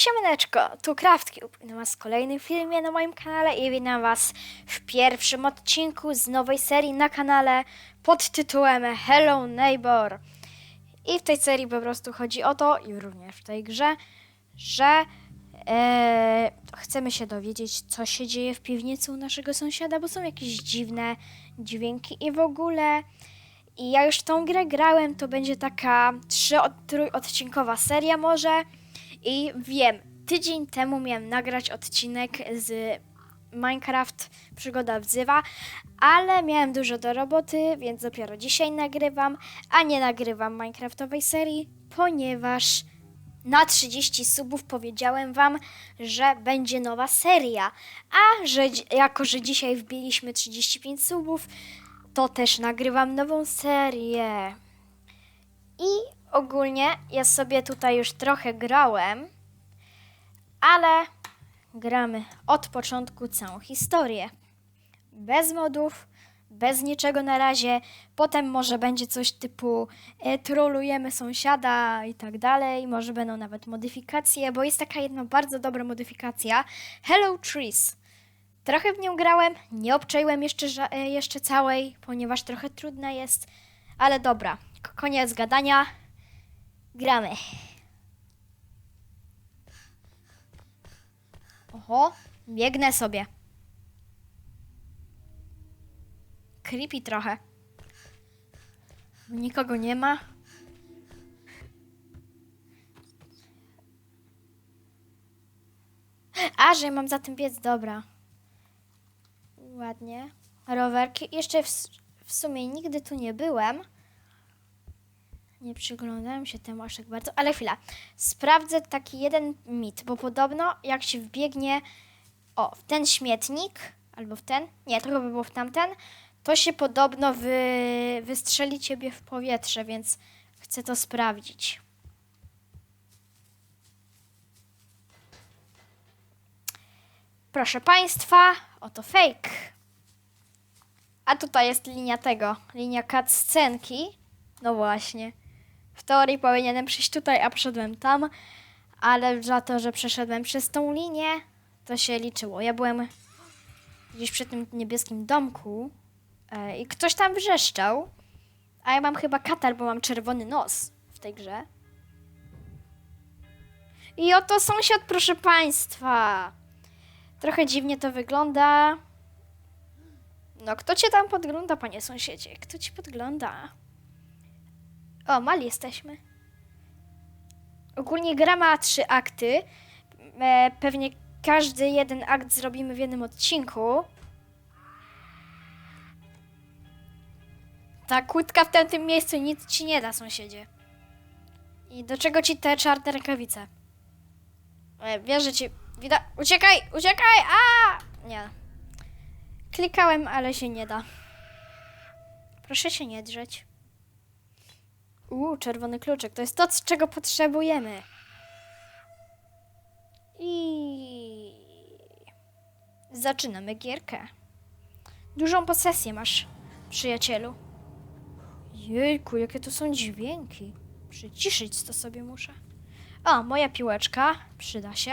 Siemaneczko, tu Kraftki. Witam was w kolejnym filmie na moim kanale i witam was w pierwszym odcinku z nowej serii na kanale pod tytułem Hello Neighbor. I w tej serii po prostu chodzi o to, i również w tej grze, że e, chcemy się dowiedzieć, co się dzieje w piwnicy u naszego sąsiada, bo są jakieś dziwne dźwięki i w ogóle. I ja już tą grę grałem, to będzie taka trzy od, trójodcinkowa seria może. I wiem, tydzień temu miałem nagrać odcinek z Minecraft Przygoda wzywa, ale miałem dużo do roboty, więc dopiero dzisiaj nagrywam, a nie nagrywam Minecraftowej serii, ponieważ na 30 subów powiedziałem wam, że będzie nowa seria, a że jako, że dzisiaj wbiliśmy 35 subów, to też nagrywam nową serię. I ogólnie ja sobie tutaj już trochę grałem, ale gramy od początku całą historię. Bez modów, bez niczego na razie. Potem może będzie coś typu e, trolujemy sąsiada i tak dalej. Może będą nawet modyfikacje, bo jest taka jedna bardzo dobra modyfikacja. Hello Trees. Trochę w nią grałem, nie obczaiłem jeszcze, e, jeszcze całej, ponieważ trochę trudna jest, ale dobra, koniec gadania. Gramy. Oho, biegnę sobie. Creepy trochę. Nikogo nie ma. A, że mam za tym biec, dobra. Ładnie. Rowerki. Jeszcze w, w sumie nigdy tu nie byłem. Nie przyglądałem się temu aż tak bardzo, ale chwila. Sprawdzę taki jeden mit, bo podobno jak się wbiegnie o, w ten śmietnik, albo w ten, nie, to chyba było w tamten, to się podobno wy, wystrzeli ciebie w powietrze, więc chcę to sprawdzić. Proszę Państwa, oto fake. A tutaj jest linia tego, linia cutscenki. No właśnie. W teorii powinienem przyjść tutaj, a przeszedłem tam, ale za to, że przeszedłem przez tą linię, to się liczyło. Ja byłem gdzieś przy tym niebieskim domku e, i ktoś tam wrzeszczał, a ja mam chyba katar, bo mam czerwony nos w tej grze. I oto sąsiad, proszę Państwa. Trochę dziwnie to wygląda. No, kto cię tam podgląda, panie sąsiedzie? Kto ci podgląda? O, mali jesteśmy. Ogólnie gra ma trzy akty. E, pewnie każdy jeden akt zrobimy w jednym odcinku. Ta kłódka w tamtym miejscu nic ci nie da, sąsiedzie. I do czego ci te czarne rękawice? E, wiesz, że ci... Wida... Uciekaj! Uciekaj! A! Nie. Klikałem, ale się nie da. Proszę się nie drzeć. Uuu, czerwony kluczyk. To jest to, czego potrzebujemy. I zaczynamy gierkę. Dużą posesję masz, przyjacielu. Jejku, jakie to są dźwięki. Przyciszyć to sobie muszę. O, moja piłeczka. Przyda się.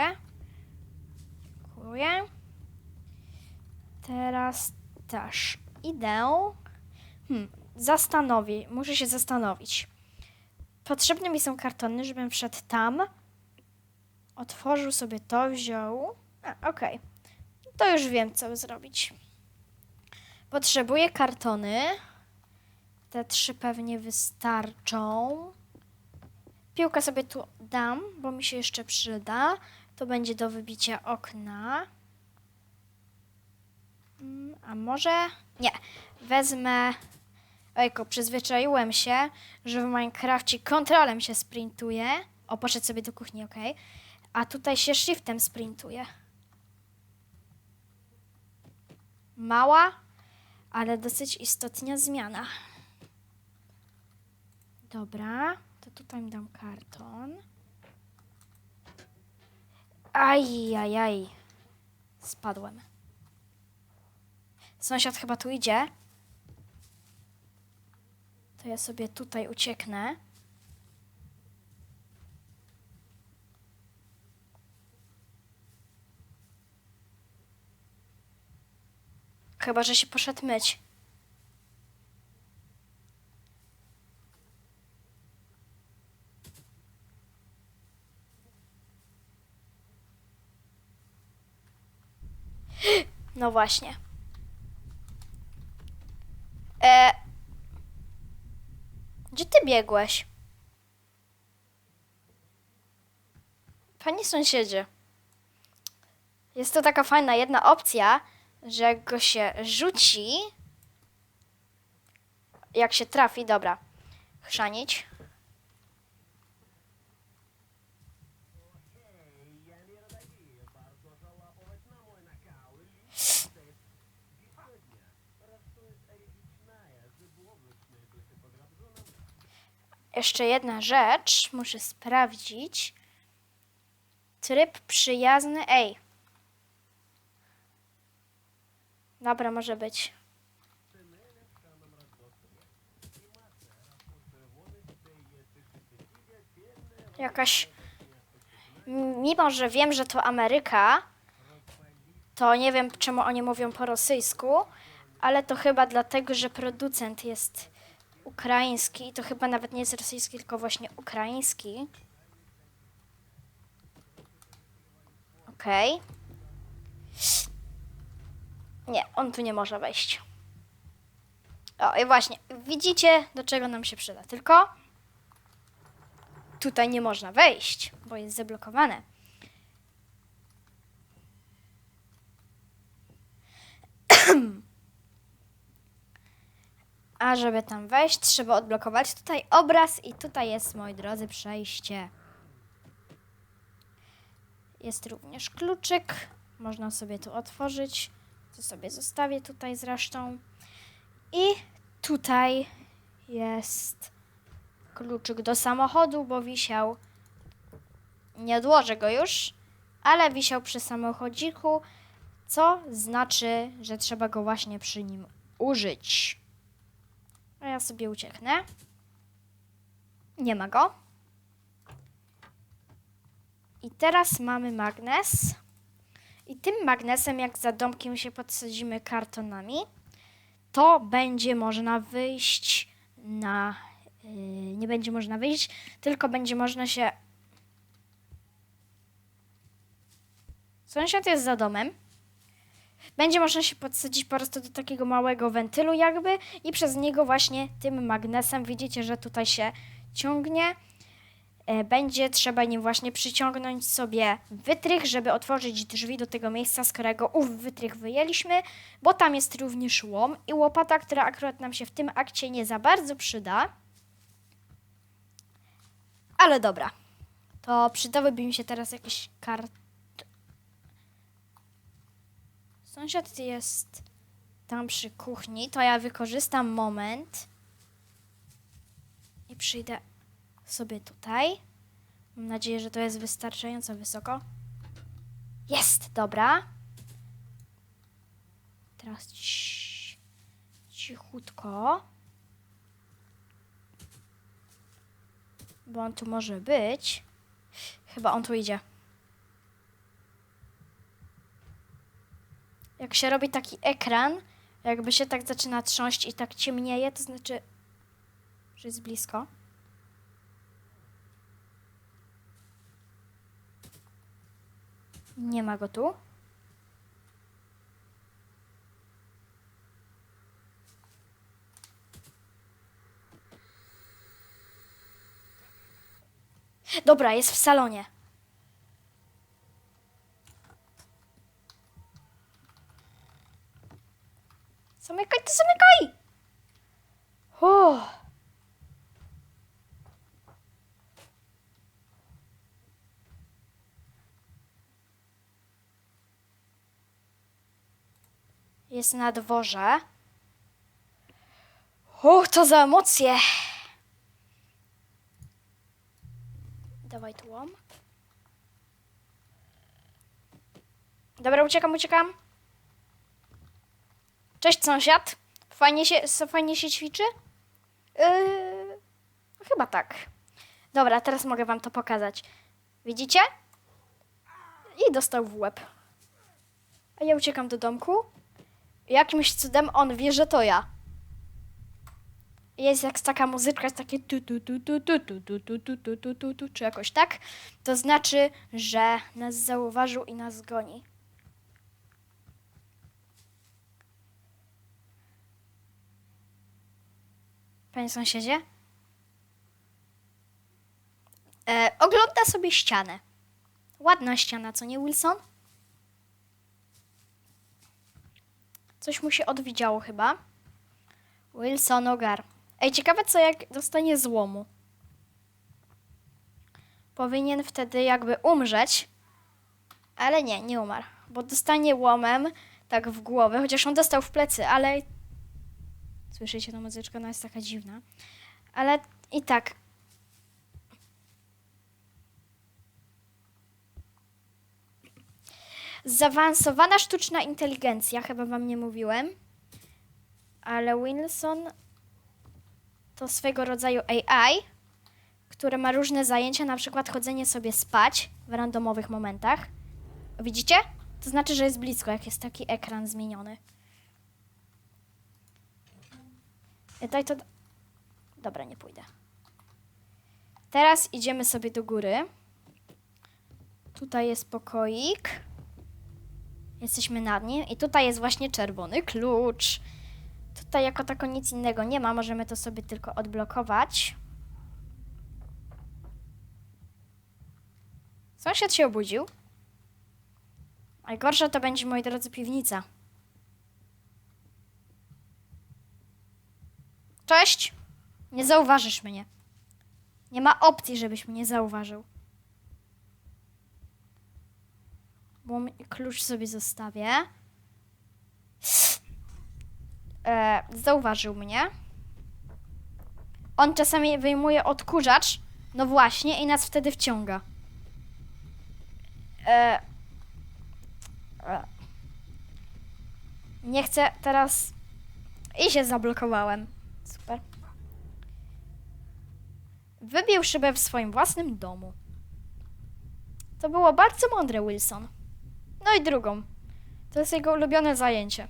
Dziękuję. Teraz też idę. Hmm, zastanowię. Muszę się zastanowić. Potrzebne mi są kartony, żebym wszedł tam. Otworzył sobie to, wziął. A, okej. To już wiem, co zrobić. Potrzebuję kartony. Te trzy pewnie wystarczą. Piłkę sobie tu dam, bo mi się jeszcze przyda. To będzie do wybicia okna. Mm, A może... Nie. Wezmę... Ojku, przyzwyczaiłem się, że w Minecrafcie kontrolem się sprintuje. O, poszedł sobie do kuchni, ok. A tutaj się shiftem sprintuje. Mała, ale dosyć istotna zmiana. Dobra, to tutaj dam karton. Aj, aj, aj. Spadłem. Sąsiad chyba tu idzie to ja sobie tutaj ucieknę. Chyba, że się poszedł myć. No właśnie. E, gdzie ty biegłeś? Panie sąsiedzie. Jest to taka fajna jedna opcja, że jak go się rzuci, jak się trafi, dobra, chrzanić. Jeszcze jedna rzecz, muszę sprawdzić. Tryb przyjazny, ej. Dobra, może być. Jakaś. Mimo, że wiem, że to Ameryka, to nie wiem, czemu oni mówią po rosyjsku, ale to chyba dlatego, że producent jest ukraiński. To chyba nawet nie jest rosyjski, tylko właśnie ukraiński. Okej. Nie, on tu nie może wejść. O, i właśnie, widzicie, do czego nam się przyda. Tylko tutaj nie można wejść, bo jest zablokowane. A żeby tam wejść, trzeba odblokować tutaj obraz i tutaj jest, moi drodzy, przejście. Jest również kluczyk. Można sobie tu otworzyć. To sobie zostawię tutaj zresztą. I tutaj jest kluczyk do samochodu, bo wisiał. Nie odłożę go już, ale wisiał przy samochodziku, co znaczy, że trzeba go właśnie przy nim użyć. A ja sobie ucieknę. Nie ma go. I teraz mamy magnes. I tym magnesem, jak za domkiem się podsadzimy kartonami, to będzie można wyjść na. Yy, nie będzie można wyjść, tylko będzie można się. Sąsiad jest za domem. Będzie można się podsadzić po prostu do takiego małego wentylu, jakby, i przez niego właśnie tym magnesem widzicie, że tutaj się ciągnie e, będzie trzeba nim właśnie przyciągnąć sobie wytrych, żeby otworzyć drzwi do tego miejsca, z którego ów wytrych wyjęliśmy, bo tam jest również łom i łopata, która akurat nam się w tym akcie nie za bardzo przyda. Ale dobra, to przydałyby mi się teraz jakieś kart... Sąsiad jest tam przy kuchni, to ja wykorzystam moment i przyjdę sobie tutaj. Mam nadzieję, że to jest wystarczająco wysoko. Jest, dobra. Teraz ci- cichutko. Bo on tu może być. Chyba on tu idzie. Jak się robi taki ekran, jakby się tak zaczyna trząść i tak ciemnieje, to znaczy, że jest blisko. Nie ma go tu. Dobra, jest w salonie. Zamykaj to, zamykaj! Uff. Jest na dworze. Uch, to za emocje! Dawaj tu łom. Dobra, uciekam, uciekam. Cześć sąsiad. Fajnie się, fajnie się ćwiczy? Yy, chyba tak. Dobra, teraz mogę wam to pokazać. Widzicie? I dostał w łeb. A ja uciekam do domku Jakimś cudem on wie, że to ja. Jest jak taka muzyczka, jest takie tu tu tu tu tu tu tu tu tu tu tu tu tu czy jakoś tak. To znaczy, że nas zauważył i nas goni. Panie sąsiedzie? E, ogląda sobie ścianę. Ładna ściana, co nie, Wilson? Coś mu się odwidziało chyba. Wilson ogar. Ej, ciekawe co jak dostanie złomu. Powinien wtedy jakby umrzeć. Ale nie, nie umarł. Bo dostanie łomem tak w głowę, chociaż on dostał w plecy, ale... Słyszycie tą muzyczkę? Ona jest taka dziwna. Ale i tak. Zaawansowana sztuczna inteligencja, chyba wam nie mówiłem. Ale Wilson to swego rodzaju AI, które ma różne zajęcia, na przykład chodzenie sobie spać w randomowych momentach. Widzicie? To znaczy, że jest blisko, jak jest taki ekran zmieniony. Tutaj to... Dobra, nie pójdę. Teraz idziemy sobie do góry. Tutaj jest pokoik. Jesteśmy nad nim i tutaj jest właśnie czerwony klucz. Tutaj jako tako nic innego nie ma, możemy to sobie tylko odblokować. Sąsiad się obudził. Najgorsza to będzie, moi drodzy, piwnica. Cześć! Nie zauważysz mnie. Nie ma opcji, żebyś mnie zauważył. Bo klucz sobie zostawię. E, zauważył mnie. On czasami wyjmuje odkurzacz. No właśnie, i nas wtedy wciąga. E, e, nie chcę teraz. I się zablokowałem. Wybił szybę w swoim własnym domu. To było bardzo mądre, Wilson. No i drugą. To jest jego ulubione zajęcie.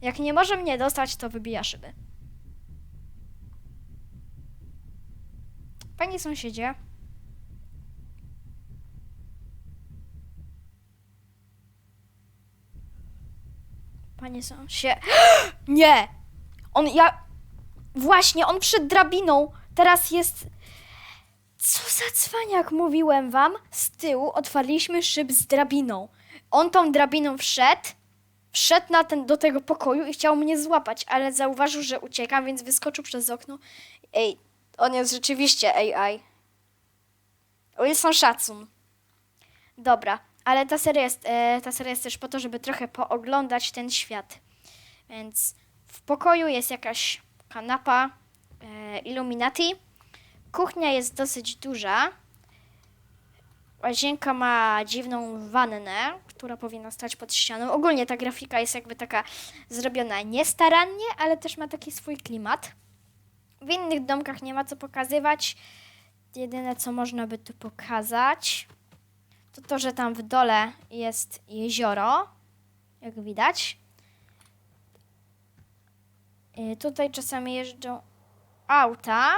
Jak nie może mnie dostać, to wybija szyby. Panie sąsiedzie. Panie sąsie... Nie! On, ja... Właśnie, on przed drabiną. Teraz jest... Co za cwaniak, mówiłem wam. Z tyłu otwarliśmy szyb z drabiną. On tą drabiną wszedł, wszedł na ten, do tego pokoju i chciał mnie złapać, ale zauważył, że uciekam, więc wyskoczył przez okno. Ej, on jest rzeczywiście AI. Wilson szacun. Dobra, ale ta seria, jest, e, ta seria jest też po to, żeby trochę pooglądać ten świat. Więc w pokoju jest jakaś kanapa e, Illuminati. Kuchnia jest dosyć duża. Łazienka ma dziwną wannę, która powinna stać pod ścianą. Ogólnie ta grafika jest jakby taka zrobiona niestarannie, ale też ma taki swój klimat. W innych domkach nie ma co pokazywać. Jedyne co można by tu pokazać, to to, że tam w dole jest jezioro, jak widać. Y, Tutaj czasami jeżdżą auta.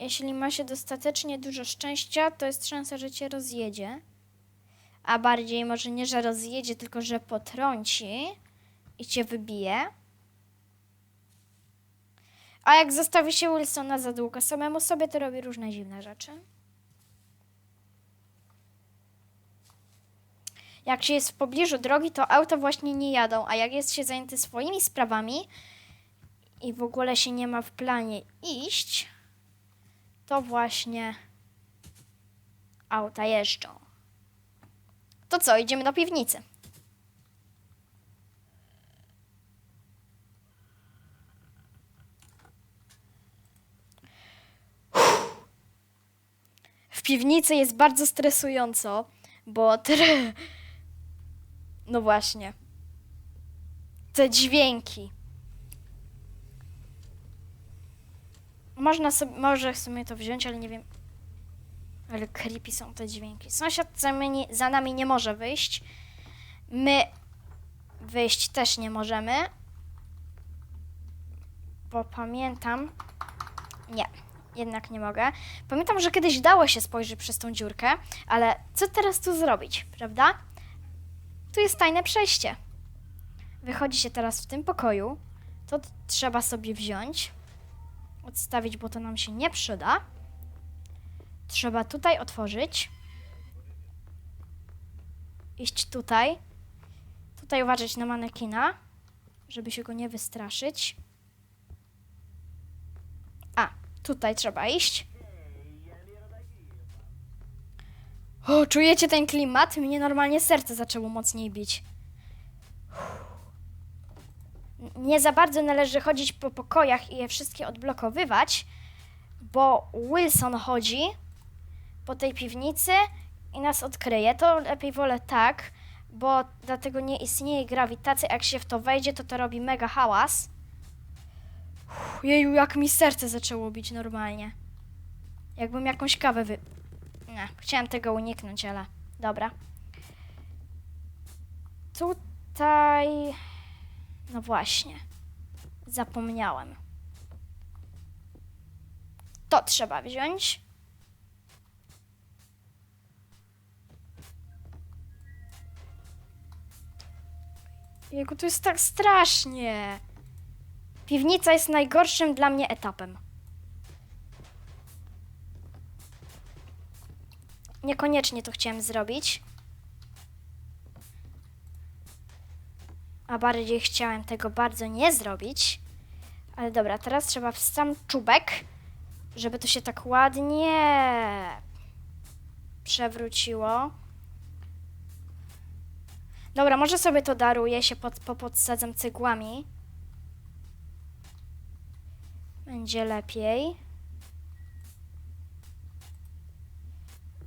Jeśli ma się dostatecznie dużo szczęścia, to jest szansa, że cię rozjedzie. A bardziej może nie, że rozjedzie, tylko że potrąci i cię wybije. A jak zostawi się Wilsona za długo samemu sobie, to robi różne dziwne rzeczy. Jak się jest w pobliżu drogi, to auta właśnie nie jadą, a jak jest się zajęty swoimi sprawami i w ogóle się nie ma w planie iść, to właśnie auta jeżdżą. To co, idziemy do piwnicy. W piwnicy jest bardzo stresująco, bo. No właśnie. Te dźwięki. Można sobie, może w sumie to wziąć, ale nie wiem. Ale creepy są te dźwięki. Sąsiad za, mnie, za nami nie może wyjść. My Wyjść też nie możemy. Bo pamiętam. Nie, jednak nie mogę. Pamiętam, że kiedyś dało się spojrzeć przez tą dziurkę, ale co teraz tu zrobić, prawda? Tu jest tajne przejście. Wychodzi się teraz w tym pokoju. To trzeba sobie wziąć. Odstawić, bo to nam się nie przyda. Trzeba tutaj otworzyć. Iść tutaj. Tutaj uważać na manekina, żeby się go nie wystraszyć. A, tutaj trzeba iść. O, czujecie ten klimat? Mnie normalnie serce zaczęło mocniej bić. Nie za bardzo należy chodzić po pokojach i je wszystkie odblokowywać, bo Wilson chodzi po tej piwnicy i nas odkryje. To lepiej wolę tak, bo dlatego nie istnieje grawitacja. Jak się w to wejdzie, to to robi mega hałas. Uff, Jeju, jak mi serce zaczęło bić normalnie. Jakbym jakąś kawę wy... Nie, chciałem tego uniknąć, ale dobra. Tutaj... No właśnie. Zapomniałem. To trzeba wziąć. Jego to jest tak strasznie. Piwnica jest najgorszym dla mnie etapem. Niekoniecznie to chciałem zrobić. A bardziej chciałem tego bardzo nie zrobić. Ale dobra, teraz trzeba w sam czubek, żeby to się tak ładnie przewróciło. Dobra, może sobie to daruję, się pod, popodsadzam cegłami. Będzie lepiej.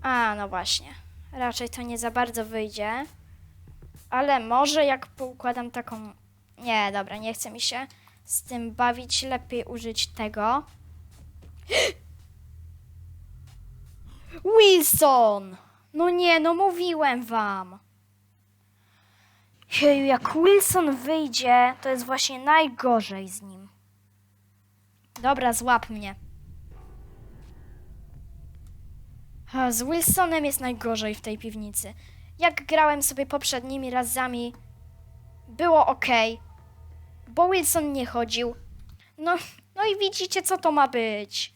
A, no właśnie. Raczej to nie za bardzo wyjdzie. Ale może jak poukładam taką... Nie, dobra, nie chce mi się z tym bawić. Lepiej użyć tego. Wilson! No nie, no mówiłem wam. Jeju, jak Wilson wyjdzie, to jest właśnie najgorzej z nim. Dobra, złap mnie. Z Wilsonem jest najgorzej w tej piwnicy. Jak grałem sobie poprzednimi razami, było ok, bo Wilson nie chodził. No, no i widzicie, co to ma być.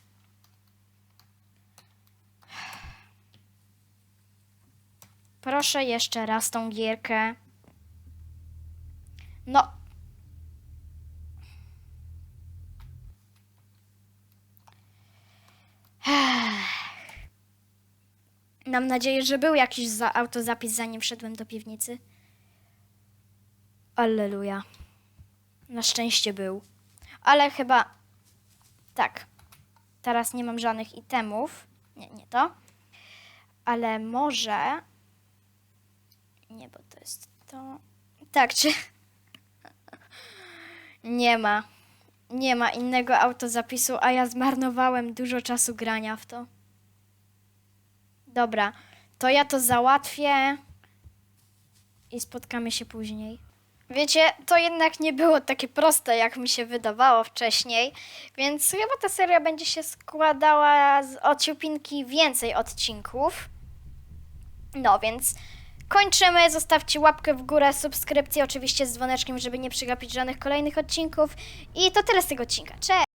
Proszę jeszcze raz tą gierkę. No. Mam nadzieję, że był jakiś za autozapis, zanim wszedłem do piwnicy. Alleluja. Na szczęście był. Ale chyba... Tak. Teraz nie mam żadnych itemów. Nie, nie to. Ale może... Nie, bo to jest to... Tak, czy... Nie ma. Nie ma innego autozapisu, a ja zmarnowałem dużo czasu grania w to. Dobra, to ja to załatwię i spotkamy się później. Wiecie, to jednak nie było takie proste, jak mi się wydawało wcześniej, więc chyba ta seria będzie się składała z ociupinki więcej odcinków. No więc kończymy. Zostawcie łapkę w górę, subskrypcję oczywiście z dzwoneczkiem, żeby nie przegapić żadnych kolejnych odcinków. I to tyle z tego odcinka. Cześć!